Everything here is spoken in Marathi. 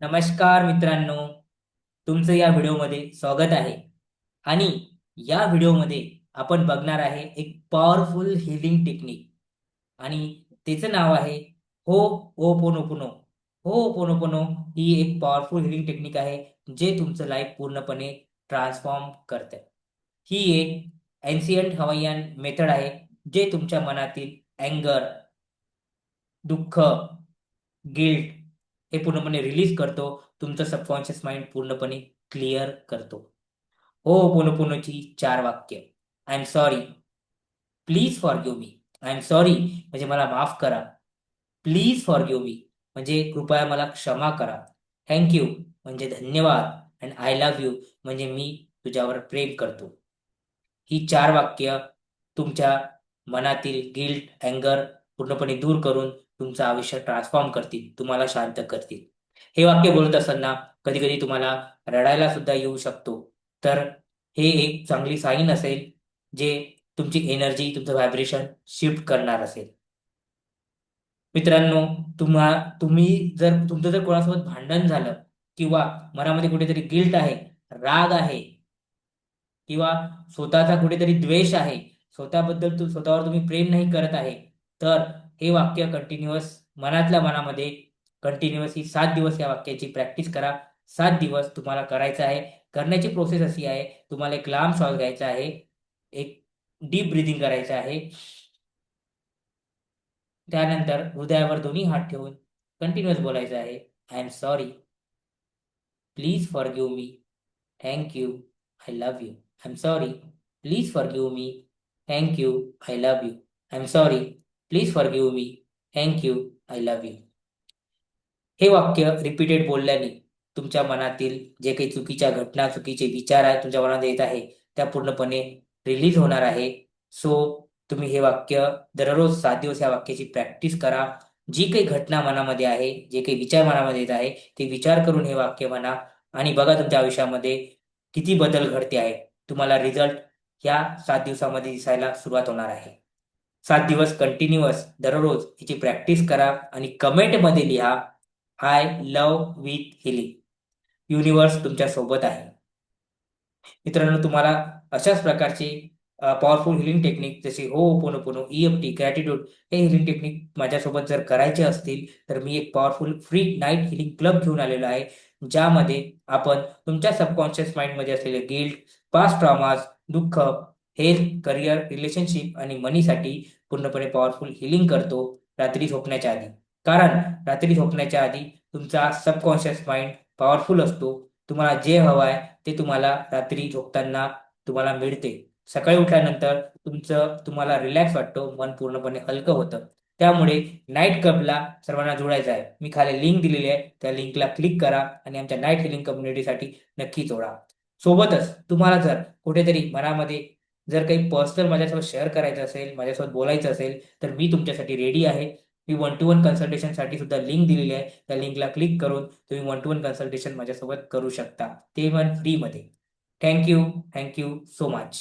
नमस्कार मित्रांनो. तुमचं या व्हिडिओमध्ये स्वागत आहे. आणि या व्हिडिओमध्ये आपण बघणार आहे एक पॉवरफुल हिलिंग टेक्निक आणि त्याचं नाव आहे हो ओ पोनो हो पोनो ही एक पॉवरफुल हिलिंग टेक्निक आहे जे तुमचं लाईफ पूर्णपणे ट्रान्सफॉर्म करतं. ही एक एन्सियंट हवाईयन मेथड आहे जे तुमच्या मनातील अँगर दुःख गिल्ट हे पूर्णपणे रिलीज करतो. तुमचं सबकॉन्शियस माइंड पूर्णपणे क्लिअर करतो. हो पोनोपोनोची चार वाक्य. I am sorry please forgive me I am sorry म्हणजे मला माफ करा. प्लीज फॉर गिव्ह मी म्हणजे कृपया मला क्षमा करा. थँक्यू म्हणजे धन्यवाद. अँड आय लव्ह यू म्हणजे मी तुझ्यावर प्रेम करतो. ही चार वाक्य तुमच्या मनातील गिल्ट अँगर पूर्णपणे दूर करून तुमचं आयुष्य ट्रान्सफॉर्म करतील तुम्हाला शांत करतील. हे वाक्य बोलत असताना कधी कधी तुम्हाला रडायला सुद्धा येऊ शकतो. तर हे एक चांगली साईन असेल जे तुमची एनर्जी तुमचं व्हायब्रेशन शिफ्ट करणार असेल. मित्रांनो तुम्हा तुम्ही जर तुमचं जर कोणासोबत भांडण झालं किंवा मनामध्ये कुठेतरी गिल्ट आहे राग आहे किंवा स्वतःचा कुठेतरी द्वेष आहे स्वतःबद्दल स्वतःवर तुम्ही प्रेम नाही करत आहे तर हे वाक्य कंटिन्युअस मनातल्या मनामध्ये कंटिन्युअस ही सात दिवस या वाक्याची प्रॅक्टिस करा. सात दिवस तुम्हाला करायचं आहे. करण्याची प्रोसेस अशी आहे. तुम्हाला एक लांब श्वास घ्यायचा आहे. एक डीप ब्रिदिंग करायचं आहे. त्यानंतर हृदयावर दोन्ही हात ठेवून कंटिन्युअस बोलायचं आहे. I am sorry please forgive me thank you I love you I am sorry please forgive me thank you I love you I am sorry please forgive me thank you I love you हे वाक्य रिपीटेड बोलल्याने तुमच्या मनातील जे काही चुकीच्या घटना चुकीचे विचार आहेत तुमच्या मनात येत आहे त्या पूर्णपणे रिलीज होणार आहे. सो तुम्ही हे वाक्य दररोज सात दिवस या वाक्याची प्रॅक्टिस करा. जी काही घटना मनामध्ये आहे जे काही विचार मनामध्ये येत आहे ते विचार करून हे वाक्य म्हणा आणि बघा तुमच्या आयुष्यामध्ये किती बदल घडते आहे. तुम्हाला रिझल्ट या सात दिवसामध्ये दिसायला सुरुवात होणार आहे. सात दिवस कंटिन्युअस दररोज याची प्रॅक्टिस करा आणि कमेंटमध्ये लिहा I love with healing universe तुमच्यासोबत आहे. मित्रांनो तुम्हाला अशाच प्रकारचे पॉवरफुल हिलिंग टेक्निक जसे ho'oponopono EMT T gratitude हे हिलिंग टेक्निक माझ्यासोबत जर करायचे असतील तर मी एक powerful free night healing club घेऊन आलेलो आहे ज्यामध्ये आपण तुमच्या सबकॉन्शियस माइंडमध्ये असलेले गिल्ट पास्ट ट्रॉमाज दुःख हेल्थ करिअर रिलेशनशिप आणि मनीसाठी पूर्णपणे पॉवरफुल हिलिंग करतो रात्री झोपण्याच्या आधी. कारण रात्री झोपण्याच्या आधी तुमचा सबकॉन्शियस माइंड पॉवरफुल असतो. तुम्हाला जे हवं आहे ते तुम्हाला रात्री झोपताना तुम्हाला मिळते. सकाळी उठल्यानंतर तुमचं तुम्हाला रिलॅक्स वाटतो मन पूर्णपणे हलकं होतं. त्यामुळे नाईट क्लबला सर्वांना जोडायचं आहे. मी खाली लिंक दिलेली आहे. त्या लिंकला क्लिक करा आणि आमच्या नाईट हिलिंग कम्युनिटीसाठी नक्की जोडा. सोबतच तुम्हाला जर कुठेतरी मनामध्ये जर काही पर्सनल माझ्यासोबत शेअर करायचं असेल माझ्यासोबत बोलायचं असेल तर मी तुमच्यासाठी रेडी आहे. मी वन टू वन कन्सल्टेशनसाठी सुद्धा लिंक दिलेली आहे. त्या लिंकला क्लिक करून तुम्ही वन टू वन कन्सल्टेशन माझ्यासोबत करू शकता. ते पण फ्रीमध्ये थँक्यू थँक्यू सो मच